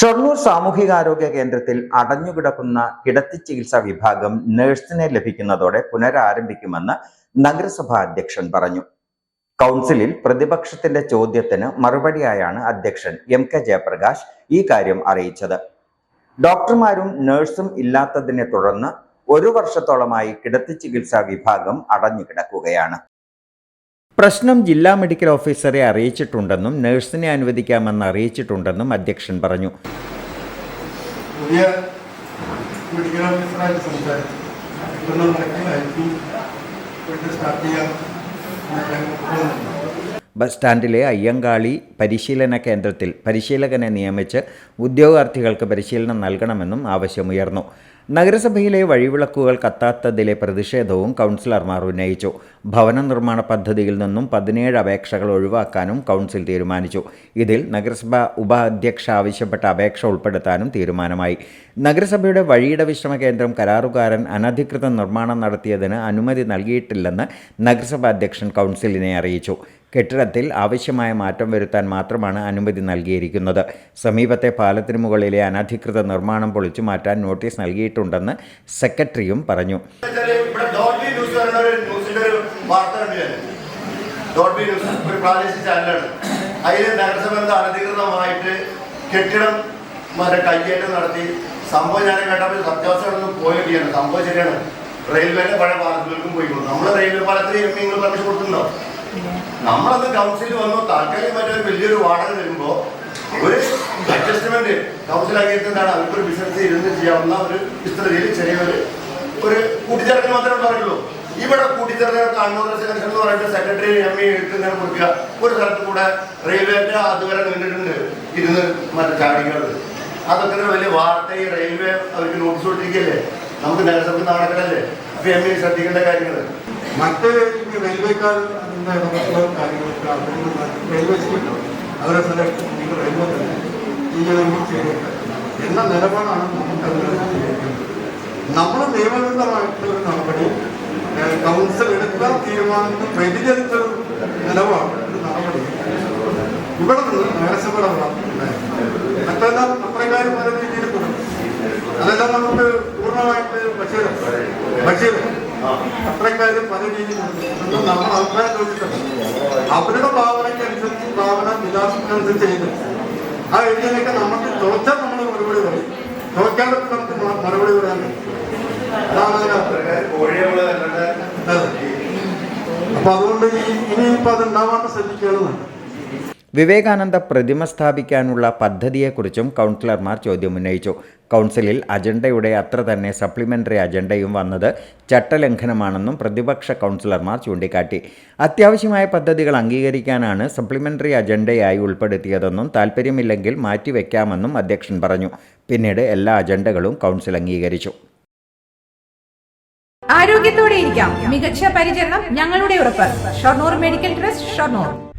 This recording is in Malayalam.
ഷൊർണൂർ സാമൂഹികാരോഗ്യ കേന്ദ്രത്തിൽ അടഞ്ഞുകിടക്കുന്ന കിടത്തി ചികിത്സാ വിഭാഗം നഴ്സിനെ ലഭിക്കുന്നതോടെ പുനരാരംഭിക്കുമെന്ന് നഗരസഭാ അധ്യക്ഷൻ പറഞ്ഞു. കൗൺസിലിൽ പ്രതിപക്ഷത്തിന്റെ ചോദ്യത്തിന് മറുപടിയായാണ് അധ്യക്ഷൻ എം കെ ജയപ്രകാശ് ഈ കാര്യം അറിയിച്ചത്. ഡോക്ടർമാരും നഴ്സും ഇല്ലാത്തതിനെ തുടർന്ന് ഒരു വർഷത്തോളമായി കിടത്തി ചികിത്സാ വിഭാഗം അടഞ്ഞുകിടക്കുകയാണ്. പ്രശ്നം ജില്ലാ മെഡിക്കൽ ഓഫീസറെ അറിയിച്ചിട്ടുണ്ടെന്നും നഴ്സിനെ അനുവദിക്കാമെന്ന് അറിയിച്ചിട്ടുണ്ടെന്നും അധ്യക്ഷൻ പറഞ്ഞു. പുതിയ മെഡിക്കൽ ഓഫീസറായിട്ട് സംസാരിച്ചു. കിട്ടുന്ന നിരക്കിലായിരിക്കും സ്റ്റാർട്ട് ചെയ്യാൻ ബസ് സ്റ്റാൻഡിലെ അയ്യങ്കാളി പരിശീലന കേന്ദ്രത്തിൽ പരിശീലകനെ നിയമിച്ച് ഉദ്യോഗാർത്ഥികൾക്ക് പരിശീലനം നൽകണമെന്നും ആവശ്യമുയർന്നു. നഗരസഭയിലെ വഴിവിളക്കുകൾ കത്താത്തതിലെ പ്രതിഷേധവും കൗൺസിലർമാർ ഉന്നയിച്ചു. ഭവന നിർമ്മാണ പദ്ധതിയിൽ നിന്നും പതിനേഴ് അപേക്ഷകൾ ഒഴിവാക്കാനും കൗൺസിൽ തീരുമാനിച്ചു. ഇതിൽ നഗരസഭ ഉപാധ്യക്ഷ ആവശ്യപ്പെട്ട അപേക്ഷ ഉൾപ്പെടുത്താനും തീരുമാനമായി. നഗരസഭയുടെ വഴിയുടെ വിശ്രമ കേന്ദ്രം കരാറുകാരൻ അനധികൃത നിർമ്മാണം നടത്തിയതിന് അനുമതി നൽകിയിട്ടില്ലെന്ന് നഗരസഭാ അധ്യക്ഷൻ കൗൺസിലിനെ അറിയിച്ചു. കെട്ടിടത്തിൽ ആവശ്യമായ മാറ്റം വരുത്താൻ മാത്രമാണ് അനുമതി നൽകിയിരിക്കുന്നത്. സമീപത്തെ പാലത്തിന് മുകളിലെ അനധികൃത നിർമ്മാണം പൊളിച്ചു മാറ്റാൻ നോട്ടീസ് നൽകിയിട്ടുണ്ടെന്ന് സെക്രട്ടറിയും പറഞ്ഞു. അതിൽ നഗരസഭ അനധികൃതമായിട്ട് കെട്ടിടം മറ്റേ കയ്യേറ്റം നടത്തി സംഭവം ഞാൻ കേട്ടപ്പോൾ സത്യാവസ്ഥകളൊന്നും പോയിട്ടില്ല സംഭവം ശരിയാണ്. റെയിൽവേന്റെ പഴയ പാലത്തിലേക്കും പോയി നമ്മുടെ റെയിൽവേ പാലത്തിൽ എം നിങ്ങൾ പറഞ്ഞു കൊടുക്കുന്നുണ്ടോ നമ്മളന്ന് കൗൺസിൽ വന്നു താൽക്കാലികമായിട്ട് ഒരു വലിയൊരു വാടക വരുമ്പോ ഒരു അഡ്ജസ്റ്റ്മെന്റ് കൗൺസിൽ അംഗീകരിക്കുന്നതാണ് അവർക്കൊരു ബിസിനസ് ഇരുന്ന് ചെയ്യാവുന്ന ഒരു വിസ്തൃതിയിൽ ചെറിയൊരു ഒരു കൂട്ടിച്ചേർക്കൽ മാത്രമേ ഉണ്ടാവുള്ളൂ ഇവിടെ കൂട്ടിച്ചേർക്കൽ കണ്ണൂർ സെക്ഷൻ എന്ന് പറയുന്നത് സെക്രട്ടറി എം ഇ ഇങ്ങനെ കൊടുക്കുക. ഒരു സ്ഥലത്ത് കൂടെ റെയിൽവേന്റെ അതുവരെ നിന്നിട്ടുണ്ട് ഇരുന്ന് മറ്റേ ചാടികൾ അതൊക്കെ വലിയ വാർത്ത ഈ റെയിൽവേ അവർക്ക് നോട്ടീസ് കൊടുത്തിരിക്കല്ലേ നമുക്ക് നഗരസഭ നടക്കണല്ലേ അപ്പൊ എം ഇ ശ്രദ്ധിക്കേണ്ട കാര്യങ്ങൾ മറ്റേ ഈ റെയിൽവേക്കാരുടെ ഇടപെടലുള്ള കാര്യങ്ങളൊക്കെ അവരിൽ റെയിൽവേ സ്റ്റേഷൻ അവരെ സെലക്ട് നിങ്ങൾ റെയിൽവേ തന്നെ ചെയ്യണമെങ്കിൽ ചെയ്യട്ടെ എന്ന നിലപാടാണ് നമുക്ക് അതിൽ സ്വീകരിക്കേണ്ടത്. നമ്മൾ നിയമവിരുദ്ധമായിട്ടുള്ള ഒരു നടപടി കൗൺസിൽ എടുക്കാൻ തീരുമാനത്തിൽ വ്യതിചലിച്ച നിലപാട് ഒരു നടപടി. ഇവിടെ നിന്ന് നഗരസഭയുടെ മറ്റെല്ലാം അത്രക്കാരും പല രീതിയിൽ അതെല്ലാം നമുക്ക് പൂർണമായിട്ട് ബഷീർ ബഷീർ അത്രക്കാരും പല രീതിയിൽ നമ്മൾ അഭിപ്രായം ചോദിച്ചിട്ടുണ്ട് അവരുടെ ഭാവനയ്ക്കനുസരിച്ച് ഭാവന വിലാസത്തിനനുസരിച്ച് ചെയ്തു. ആ എഴുതിയൊക്കെ നമുക്ക് ചോദിച്ചാൽ നമ്മൾ മറുപടി പറയും. ചോദിക്കാതെ നമുക്ക് മറുപടി പറയാൻ. അതാണ് അതിനകത്ത് അപ്പൊ അതുകൊണ്ട് ഇനി ഇനിയിപ്പോ അത് ഉണ്ടാവാണ്ട് ശ്രദ്ധിക്കേണ്ടതുണ്ട് വിവേകാനന്ദ പ്രതിമ സ്ഥാപിക്കാനുള്ള പദ്ധതിയെക്കുറിച്ചും കൗൺസിലർമാർ ചോദ്യമുന്നയിച്ചു കൗൺസിലിൽ അജണ്ടയുടെ അത്ര തന്നെ സപ്ലിമെന്ററി അജണ്ടയും വന്നത് ചട്ടലംഘനമാണെന്നും പ്രതിപക്ഷ കൗൺസിലർമാർ ചൂണ്ടിക്കാട്ടി. അത്യാവശ്യമായ പദ്ധതികൾ അംഗീകരിക്കാനാണ് സപ്ലിമെന്ററി അജണ്ടയായി ഉൾപ്പെടുത്തിയതെന്നും താൽപ്പര്യമില്ലെങ്കിൽ മാറ്റിവെക്കാമെന്നും അധ്യക്ഷൻ പറഞ്ഞു. പിന്നീട് എല്ലാ അജണ്ടകളും കൗൺസിൽ അംഗീകരിച്ചു. ആരോഗ്യത്തോടെ ഇരിക്കാം. മികച്ച പരിചരണം ഞങ്ങളുടെ ഉറപ്പ്. Shoranur medical trust Shoranur.